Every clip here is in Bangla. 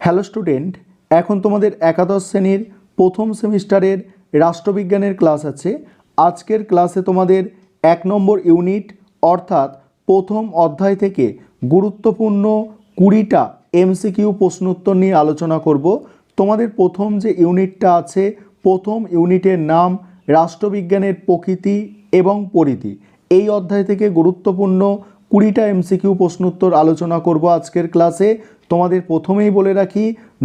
হ্যালো স্টুডেন্ট এখন তোমাদের একাদশ শ্রেণির প্রথম সেমিস্টারের রাষ্ট্রবিজ্ঞানের ক্লাস আছে। আজকের ক্লাসে তোমাদের এক নম্বর ইউনিট, অর্থাৎ প্রথম অধ্যায় থেকে গুরুত্বপূর্ণ কুড়িটা এমসিকিউ প্রশ্ন উত্তর নিয়ে আলোচনা করব। তোমাদের প্রথম যে ইউনিটটা আছে, প্রথম ইউনিটের নাম রাষ্ট্রবিজ্ঞানের প্রকৃতি এবং পরিধি। এই অধ্যায় থেকে গুরুত্বপূর্ণ কুড়িটা এমসিকিউ প্রশ্ন উত্তর আলোচনা করব আজকের ক্লাসে। তোমাদের প্রথমেই বলে রাখি,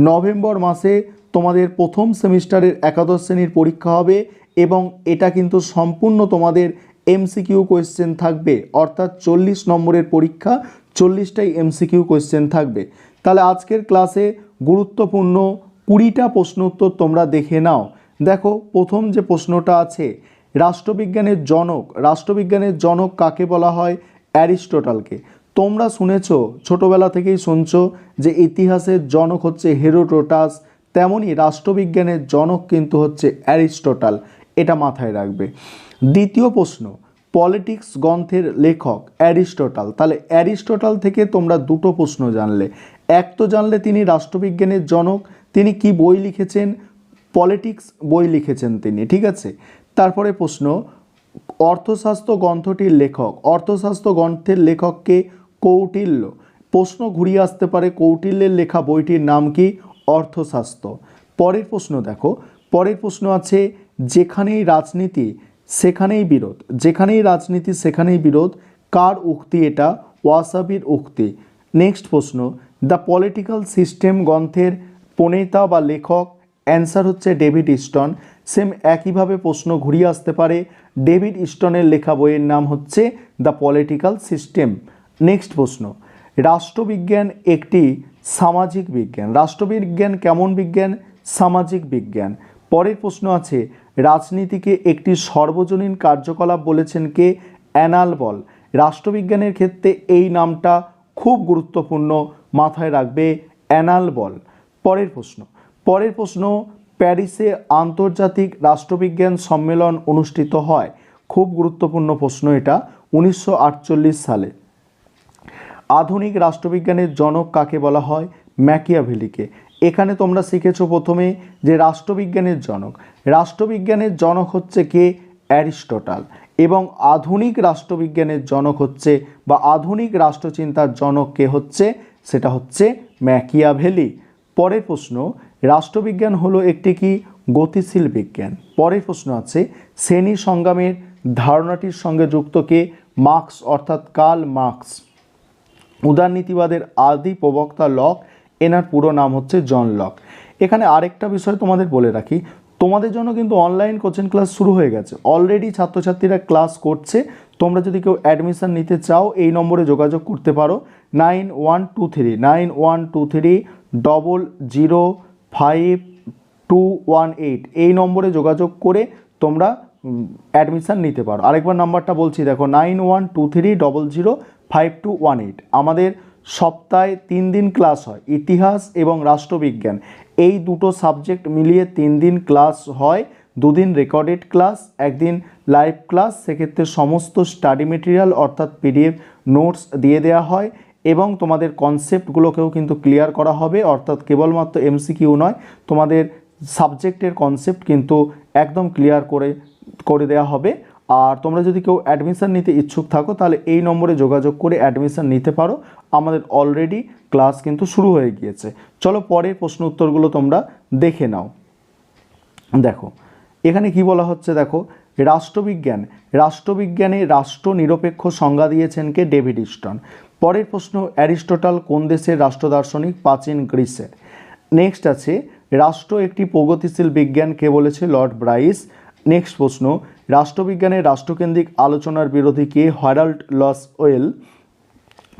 নভেম্বর মাসে তোমাদের প্রথম সেমিস্টারের একাদশ শ্রেণির পরীক্ষা হবে এবং এটা কিন্তু সম্পূর্ণ তোমাদের এমসিকিউ কোয়েশ্চেন থাকবে। অর্থাৎ চল্লিশ নম্বরের পরীক্ষা, চল্লিশটাই এমসিকিউ কোয়েশ্চেন থাকবে। তাহলে আজকের ক্লাসে গুরুত্বপূর্ণ কুড়িটা প্রশ্ন উত্তর তোমরা দেখে নাও। দেখো, প্রথম যে প্রশ্নটা আছে, রাষ্ট্রবিজ্ঞানের জনক রাষ্ট্রবিজ্ঞানের জনক কাকে বলা হয়? অ্যারিস্টোটালকে। তোমরা শুনেছ, ছোটবেলা থেকেই শুনছো যে ইতিহাসের জনক হচ্ছে হেরোটোটাস তেমনই রাষ্ট্রবিজ্ঞানের জনক কিন্তু হচ্ছে অ্যারিস্টোটাল। এটা মাথায় রাখবে। দ্বিতীয় প্রশ্ন, পলিটিক্স গ্রন্থের লেখক অ্যারিস্টোটাল। তাহলে অ্যারিস্টোটাল থেকে তোমরা দুটো প্রশ্ন জানলে। এক তো জানলে তিনি রাষ্ট্রবিজ্ঞানের জনক, তিনি কি বই লিখেছেন? পলিটিক্স বই লিখেছেন তিনি, ঠিক আছে? তারপরে প্রশ্ন, অর্থশাস্ত্র গ্রন্থটির লেখক, অর্থশাস্ত্র গ্রন্থের লেখককে কৌটিল্য। প্রশ্ন ঘুরিয়ে আসতে পারে কৌটিল্যের লেখা বইটির নাম কি? অর্থশাস্ত্র। পরের প্রশ্ন দেখো। পরের প্রশ্ন আছে, যেখানেই রাজনীতি, সেখানেই বিরোধ। যেখানেই রাজনীতি, সেখানেই বিরোধ। কার উক্তি এটা? ওয়াসাবির উক্তি। নেক্সট প্রশ্ন। দ্য পলিটিক্যাল সিস্টেম গ্রন্থের প্রণেতা বা লেখক অ্যান্সার হচ্ছে ডেভিড ইস্টন। সেম একইভাবে প্রশ্ন ঘুরিয়ে আসতে পারে ডেভিড ইস্টনের লেখা বইয়ের নাম হচ্ছে দ্য পলিটিক্যাল সিস্টেম। নেক্সট প্রশ্ন, রাষ্ট্রবিজ্ঞান একটি সামাজিক বিজ্ঞান। রাষ্ট্রবিজ্ঞান কেমন বিজ্ঞান? সামাজিক বিজ্ঞান। পরের প্রশ্ন আছে, রাজনীতিকে একটি সর্বজনীন কার্যকলাপ বলেছেন কে? অ্যানাল বল। রাষ্ট্রবিজ্ঞানের ক্ষেত্রে এই নামটা খুব গুরুত্বপূর্ণ মাথায় রাখবে অ্যানাল বল। পরের প্রশ্ন পরের প্রশ্ন, প্যারিসে আন্তর্জাতিক রাষ্ট্রবিজ্ঞান সম্মেলন অনুষ্ঠিত হয়। খুব গুরুত্বপূর্ণ প্রশ্ন এটা, উনিশশো আটচল্লিশ সালে। আধুনিক রাষ্ট্রবিজ্ঞানের জনক কাকে বলা হয়? ম্যাকিয়াভেলিকে। এখানে তোমরা শিখেছো প্রথমে যে রাষ্ট্রবিজ্ঞানের জনক। রাষ্ট্রবিজ্ঞানের জনক হচ্ছে কে? অ্যারিস্টোটাল। এবং আধুনিক রাষ্ট্রবিজ্ঞানের জনক হচ্ছে বা আধুনিক রাষ্ট্রচিন্তার জনক কে হচ্ছে? সেটা হচ্ছে ম্যাকিয়াভেলি। পরের প্রশ্ন, রাষ্ট্রবিজ্ঞান হলো একটি কি? গতিশীল বিজ্ঞান। পরের প্রশ্ন আছে, শ্রেণি সংগ্রামের ধারণাটির সঙ্গে যুক্ত কে? মার্কস, অর্থাৎ কার্ল মার্কস। উদারনীতিবাদের আদি প্রবক্তা লক, এনার পুরো নাম হচ্ছে জন লক। এখানে আরেকটা বিষয় তোমাদের বলে রাখি, তোমাদের জন্য কিন্তু অনলাইন কোচিং ক্লাস শুরু হয়ে গেছে। অলরেডি ছাত্রছাত্রীরা ক্লাস করছে, তোমরা যদি কেউ অ্যাডমিশান নিতে চাও, এই নম্বরে যোগাযোগ করতে পারো nine one two three nine one two three double zero five two one eight এই নম্বরে যোগাযোগ করে তোমরা অ্যাডমিশান নিতে পারো। আরেকবার নাম্বারটা বলছি, দেখো nine one two three double zero five two one eight. আমাদের সপ্তাহে তিন দিন ক্লাস হয়, ইতিহাস এবং রাষ্ট্রবিজ্ঞান। এই দুটো সাবজেক্ট মিলিয়ে তিন দিন ক্লাস হয়, দুদিন রেকর্ডেড ক্লাস, একদিন লাইভ ক্লাস। সেক্ষেত্রে সমস্ত স্টাডি মেটেরিয়াল অর্থাৎ পিডিএফ নোটস দিয়ে দেওয়া হয় এবং তোমাদের কনসেপ্টগুলোকেও কিন্তু ক্লিয়ার করা হবে। অর্থাৎ কেবলমাত্র এমসিকিউ নয়, তোমাদের সাবজেক্টের কনসেপ্ট কিন্তু একদম ক্লিয়ার করে করে দেওয়া হবে। আর তোমরা যদি কেউ অ্যাডমিশান নিতে ইচ্ছুক থাকো, তাহলে এই নম্বরে যোগাযোগ করে অ্যাডমিশান নিতে পারো। আমাদের অলরেডি ক্লাস কিন্তু শুরু হয়ে গিয়েছে। চলো পরের প্রশ্ন উত্তরগুলো তোমরা দেখে নাও। দেখো, এখানে কি বলা হচ্ছে দেখো, রাষ্ট্রবিজ্ঞান। রাষ্ট্রবিজ্ঞানে রাষ্ট্র নিরপেক্ষ সংজ্ঞা দিয়েছেন কে? David Easton. পরের প্রশ্ন, অ্যারিস্টোটাল কোন দেশের রাষ্ট্র দার্শনিক প্রাচীন গ্রিসের। নেক্সট আছে, রাষ্ট্র একটি প্রগতিশীল বিজ্ঞান কে বলেছে? Lord Bryce. নেক্সট প্রশ্ন রাষ্ট্রবিজ্ঞানের রাষ্ট্রকেন্দ্রিক আলোচনার বিরোধী কে? Harold Lasswell.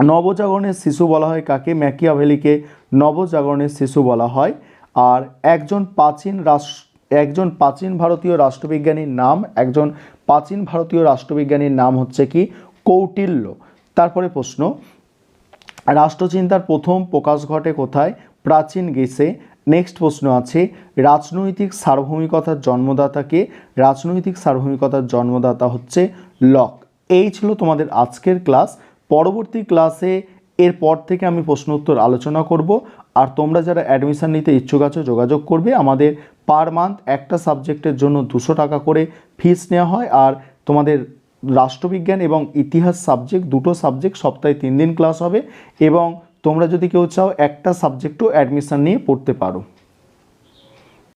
নবজাগরণের শিশু বলা হয় কাকে? ম্যাকিয়াভেলিকে নবজাগরণের শিশু বলা হয়। আর একজন প্রাচীন রাষ্ট্র একজন প্রাচীন ভারতীয় রাষ্ট্রবিজ্ঞানীর নাম, একজন প্রাচীন ভারতীয় রাষ্ট্রবিজ্ঞানীর নাম হচ্ছে কি? কৌটিল্য। তারপরে প্রশ্ন, রাষ্ট্রচিন্তার প্রথম প্রকাশ ঘটে কোথায়? প্রাচীন গ্রিসে। নেক্সট প্রশ্ন আছে, রাজনৈতিক সার্বভৌমিকতার জন্মদাতাকে, রাজনৈতিক সার্বভৌমিকতার জন্মদাতা হচ্ছে লক। এই ছিল তোমাদের আজকের ক্লাস। পরবর্তী ক্লাসে এরপর থেকে আমি প্রশ্ন উত্তর আলোচনা করব। আর তোমরা যারা অ্যাডমিশান নিতে ইচ্ছুক আছো, যোগাযোগ করবে। আমাদের পার মান্থ একটা সাবজেক্টের জন্য দুশো টাকা করে ফিস নেওয়া হয়। আর তোমাদের রাষ্ট্রবিজ্ঞান এবং ইতিহাস সাবজেক্ট দুটো সাবজেক্ট সপ্তাহে তিন দিন ক্লাস হবে। এবং তোমরা যদি কেউ চাও একটা সাবজেক্টও অ্যাডমিশন নিয়ে পড়তে পারো।